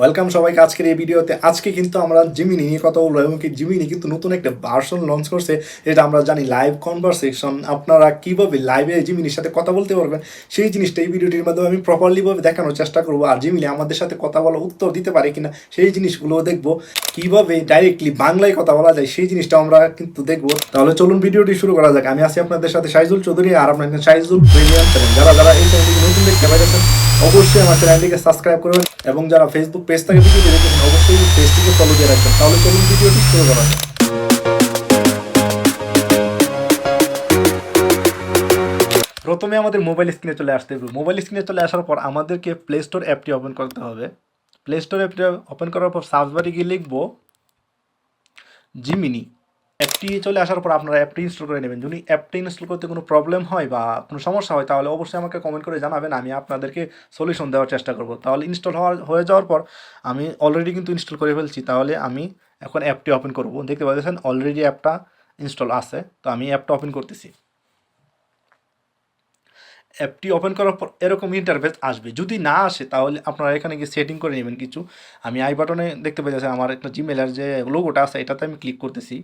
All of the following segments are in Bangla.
ওয়েলকাম সবাইকে আজকের এই ভিডিওতে। আজকে কিন্তু আমরা জিমিনি নিয়ে কথা বলব এবং কি জিমিনি কিন্তু নতুন একটা ভার্সন লঞ্চ করছে, যেটা আমরা জানি লাইভ কনভারসেশন আপনারা কীভাবে লাইভে জিমিনির সাথে কথা বলতে পারবেন, সেই জিনিসটা এই ভিডিওটির মাধ্যমে আমি প্রপারলিভাবে দেখানোর চেষ্টা করব। আর জিমিনি আমাদের সাথে কথা বলা উত্তর দিতে পারে কিনা, সেই জিনিসগুলোও দেখব। কীভাবে ডাইরেক্টলি বাংলায় কথা বলা যায়, সেই জিনিসটা আমরা কিন্তু দেখব। তাহলে চলুন ভিডিওটি শুরু করা যাক। আমি আছি আপনাদের সাথে সাইজুল চৌধুরী আর আপনার সাইজুল প্রিমিয়াম যারা যারা এই চ্যানেলটি নতুন দেখতে পাইতেছেন, অবশ্যই আমার চ্যানেলটিকে সাবস্ক্রাইব করবেন। এবং যারা ফেসবুক পেজ দেখে ভিডিওটি দেখেছেন অবশ্যই পেজটিকে ফলো দিয়ে রাখবেন। তাহলে চলুন ভিডিওটি শুরু করা যাক। প্রথমে আমাদের মোবাইল স্ক্রিনে চলে আসতে হবে। মোবাইল স্ক্রিনে চলে আসার পর আমাদেরকে প্লে স্টোর অ্যাপটি ওপেন করতে হবে। প্লে স্টোর অ্যাপটি ওপেন করার পর সার্চ বারে গিয়ে লিখব জিমিনি অ্যাপটি চলে আসার পর আপনারা অ্যাপটি ইনস্টল করে নেবেন। যদি অ্যাপটি ইনস্টল করতে কোনো প্রবলেম হয় বা কোনো সমস্যা হয়, তাহলে অবশ্যই আমাকে কমেন্ট করে জানাবেন, আমি আপনাদেরকে সলিউশন দেওয়ার চেষ্টা করব। তাহলে ইনস্টল হওয়ার, হয়ে যাওয়ার পর আমি অলরেডি কিন্তু ইনস্টল করে ফেলছি। তাহলে আমি এখন অ্যাপটি ওপেন করব। দেখতে পাচ্ছেন অলরেডি অ্যাপটা ইনস্টল আছে। তো আমি অ্যাপটা ওপেন করতেছি। অ্যাপটি ওপেন করার পর এরকম ইন্টারফেস আসবে। যদি না আসে, তাহলে আপনারা এখানে গিয়ে সেটিং করে নেবেন কিছু। আমি আই বাটনে দেখতে পেয়েছি আমার একটা জিমেলের যে লোগোটা আছে, এটাতে আমি ক্লিক করতেছি।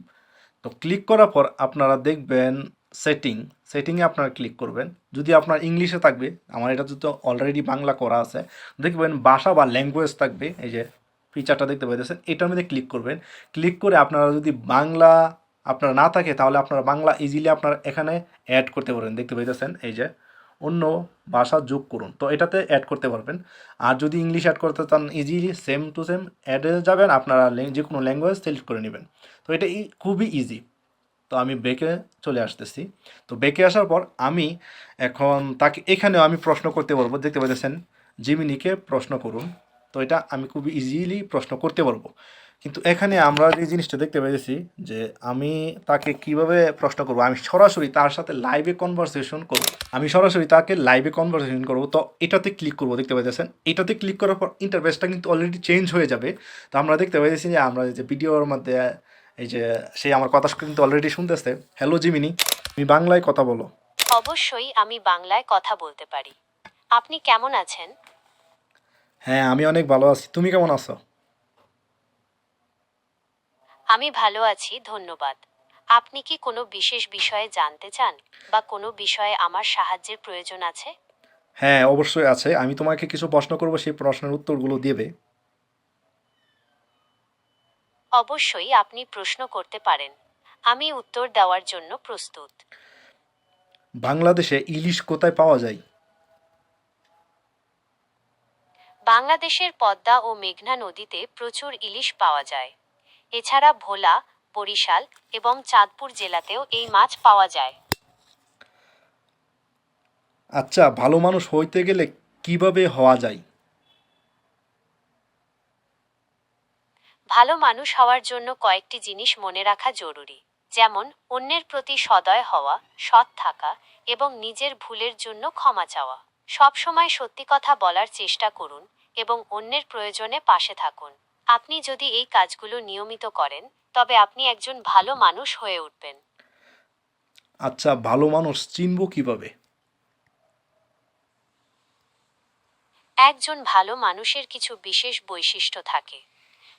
তো ক্লিক করার পর আপনারা দেখবেন সেটিং সেটিংয়ে আপনারা ক্লিক করবেন। যদি আপনার ইংলিশে থাকবে, আমার এটা যদি অলরেডি বাংলা করা আছে, দেখবেন ভাষা বা ল্যাঙ্গুয়েজ থাকবে, এই যে ফিচারটা দেখতে পাইতেছেন, এটার মধ্যে ক্লিক করবেন। ক্লিক করে আপনারা যদি বাংলা আপনার না থাকে, তাহলে আপনারা বাংলা ইজিলি আপনারা এখানে অ্যাড করতে পারবেন দেখতে পাইতেছেন, এই যে অন্য ভাষা যোগ করুন। তো এটাতে অ্যাড করতে পারবেন। আর যদি ইংলিশ অ্যাড করতে চান ইজিলি সেম টু সেম অ্যাডে যাবেন। আপনারা যে কোনো ল্যাঙ্গুয়েজ সিলেক্ট করে নেবেন। তো এটা খুবই ইজি তো আমি বেকে চলে আসতেছি। তো বেঁকে আসার পর আমি এখন তাকে এখানেও আমি প্রশ্ন করতে পারব। দেখতে পাচ্ছেন জিমিনিকে প্রশ্ন করুন। তো এটা আমি খুবই ইজিলি প্রশ্ন করতে পারব। কিন্তু এখানে আমরা যে জিনিসটা দেখতে পেয়েছি যে আমি তাকে কীভাবে প্রশ্ন করব আমি সরাসরি তার সাথে লাইভে কনভারসেশন করব। আমি সরাসরি তাকে লাইভে কনভারসেশন করব। তো এটাতে ক্লিক করব দেখতে পাইতেছেন এটাতে ক্লিক করার পর ইন্টারফেসটা কিন্তু অলরেডি চেঞ্জ হয়ে যাবে। তো আমরা দেখতে পাইতেছি যে আমরা যে ভিডিওর মধ্যে এই যে সেই আমার কথা কিন্তু অলরেডি শুনতেছে। হ্যালো জিমিনি তুমি বাংলায় কথা বলো। অবশ্যই আমি বাংলায় কথা বলতে পারি। আপনি কেমন আছেন? হ্যাঁ আমি অনেক ভালো আছি। তুমি কেমন আছো? আমি ভালো আছি ধন্যবাদ। আপনি কি কোনো বিশেষ বিষয়ে জানতে চান? বা কোনো বিষয়ে আমার সাহায্যের প্রয়োজন আছে? হ্যাঁ অবশ্যই আছে। আমি তোমাকে কিছু প্রশ্ন করব সেই প্রশ্নের উত্তরগুলো দেবে। অবশ্যই আপনি প্রশ্ন করতে পারেন। আমি উত্তর দেওয়ার জন্য প্রস্তুত। বাংলাদেশে ইলিশ কোথায় পাওয়া যায়? বাংলাদেশের পদ্মা ও মেঘনা নদীতে প্রচুর ইলিশ পাওয়া যায়। এছাড়া ভোলা বরিশাল এবং চাঁদপুর জেলাতেও এই মাছ পাওয়া যায়। আচ্ছা ভালো মানুষ হইতে গেলে কীভাবে হওয়া যায়? ভালো মানুষ হওয়ার জন্য কয়েকটি জিনিস মনে রাখা জরুরি যেমন অন্যের প্রতি সদয় হওয়া সৎ থাকা এবং নিজের ভুলের জন্য ক্ষমা চাওয়া। সবসময় সত্যি কথা বলার চেষ্টা করুন এবং অন্যের প্রয়োজনে পাশে থাকুন। আপনি যদি এই কাজগুলো নিয়মিত করেন তবে আপনি একজন ভালো মানুষ হয়ে উঠবেন। আচ্ছা ভালো মানুষ চিনব কীভাবে? একজন ভালো মানুষের কিছু বিশেষ বৈশিষ্ট্য থাকে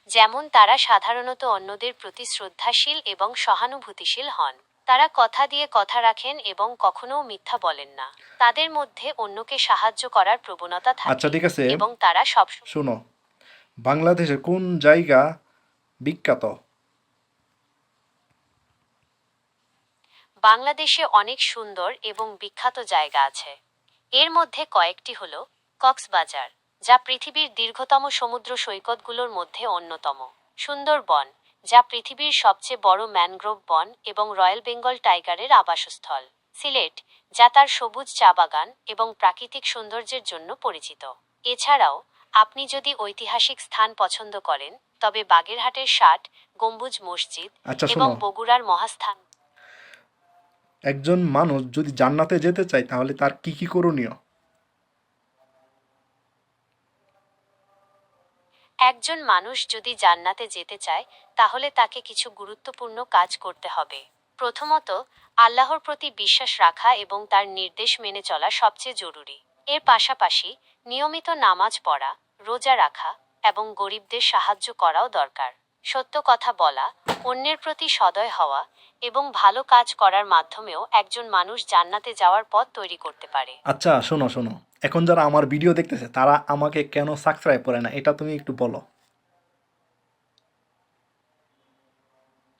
যেমন তারা সাধারণত অন্যদের প্রতি শ্রদ্ধাশীল এবং সহানুভূতিশীল হন। তারা কথা দিয়ে কথা রাখেন এবং কখনো মিথ্যা বলেন না। তাদের মধ্যে অন্যকে সাহায্য করার প্রবণতা আচ্ছা থাকে ঠিক আছে। এবং তারা সব শোনো বাংলাদেশের কোন জায়গা বিখ্যাত? বাংলাদেশে অনেক সুন্দর এবং বিখ্যাত জায়গা আছে। এর মধ্যে কয়েকটি হল কক্সবাজার, যা পৃথিবীর দীর্ঘতম সমুদ্র সৈকতগুলোর মধ্যে অন্যতম। সুন্দরবন, যা পৃথিবীর সবচেয়ে বড় ম্যানগ্রোভ বন এবং রয়্যাল বেঙ্গল টাইগারের আবাসস্থল। সিলেট, যা তার সবুজ চা বাগান এবং প্রাকৃতিক সৌন্দর্যের জন্য পরিচিত। এছাড়াও আপনি যদি ঐতিহাসিক স্থান পছন্দ করেন তবে বাগেরহাটের ষাট গম্বুজ মসজিদ আচ্ছা এবং বগুড়ার মহাস্থান। একজন মানুষ যদি জান্নাতে যেতে চায় তাহলে তার কি কি করণীয়? একজন মানুষ যদি জান্নাতে যেতে চায় তাহলে তাকে কিছু গুরুত্বপূর্ণ কাজ করতে হবে। প্রথমত আল্লাহর প্রতি বিশ্বাস রাখা এবং তার নির্দেশ মেনে চলা সবচেয়ে জরুরি। এর পাশাপাশি নিয়মিত নামাজ পড়া রোজা রাখা এবং গরিবদের সাহায্য করাও দরকার। সত্য কথা বলা অন্যের প্রতি সদয় হওয়া এবং ভালো কাজ করার মাধ্যমেও একজন মানুষ জান্নাতে যাওয়ার পথ তৈরি করতে পারে। আচ্ছা শোনো শোনো। এখন যারা আমার ভিডিও দেখতেছে তারা আমাকে কেন সাবস্ক্রাইব করে না? এটা তুমি একটু বলো।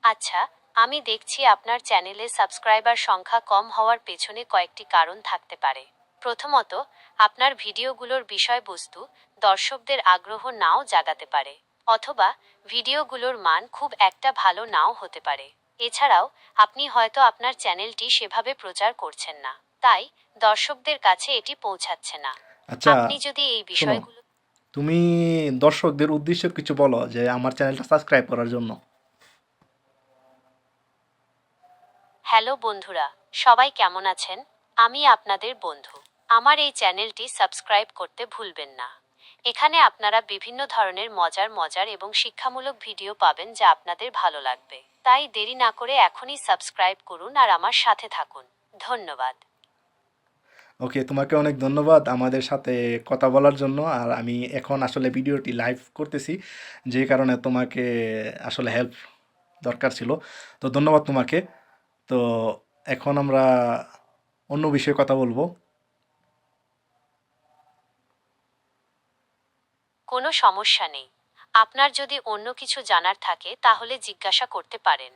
আচ্ছা আমি দেখছি আপনার চ্যানেলে সাবস্ক্রাইবার সংখ্যা কম হওয়ার পেছনে কয়েকটি কারণ থাকতে পারে। প্রথমত আপনার ভিডিওগুলোর বিষয়বস্তু দর্শকদের আগ্রহ নাও জাগাতে পারে অথবা ভিডিওগুলোর মান খুব একটা ভালো নাও হতে পারে। এছাড়াও আপনি হয়তো আপনার চ্যানেলটি সেভাবে প্রচার করছেন না তাই দর্শকদের কাছে এটি পৌঁছাচ্ছে না। আচ্ছা আপনি যদি এই বিষয়গুলো তুমি দর্শকদের উদ্দেশ্যে কিছু বলো যে আমার চ্যানেলটা সাবস্ক্রাইব করার জন্য। হ্যালো বন্ধুরা সবাই কেমন আছেন? আমি আপনাদের বন্ধু। আমার এই চ্যানেলটি সাবস্ক্রাইব করতে ভুলবেন না। এখানে আপনারা বিভিন্ন ধরনের মজার মজার এবং শিক্ষামূলক ভিডিও পাবেন যা আপনাদের ভালো লাগবে। তাই দেরি না করে এখনই সাবস্ক্রাইব করুন আর আমার সাথে থাকুন। ধন্যবাদ। ওকে, তোমাকে অনেক ধন্যবাদ আমাদের সাথে কথা বলার জন্য। আর আমি এখন আসলে ভিডিওটি লাইভ করতেছি, যে কারণে তোমাকে আসলে হেল্প দরকার ছিল। তো ধন্যবাদ তোমাকে। তো এখন আমরা অন্য বিষয়ে কথা বলব। কোনো সমস্যা নেই। আপনার যদি অন্য কিছু জানার থাকে, তাহলে জিজ্ঞাসা করতে পারেন।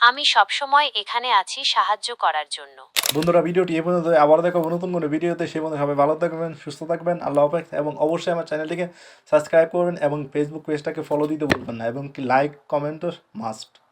আমি সবসময় এখানে আছি সাহায্য করার জন্য। বন্ধুরা, ভিডিওটি এ পর্যন্ত। আবার দেখাবো নতুন কোনো ভিডিওতে। সে পর্যন্ত সবাই ভালো থাকবেন, সুস্থ থাকবেন। আল্লাহ হাফেজ। এবং অবশ্যই আমার চ্যানেলটিকে সাবস্ক্রাইব করবেন এবং ফেসবুক পেজটাকে ফলো দিতে বলবেন না। এবং লাইক কমেন্টও মাস্ট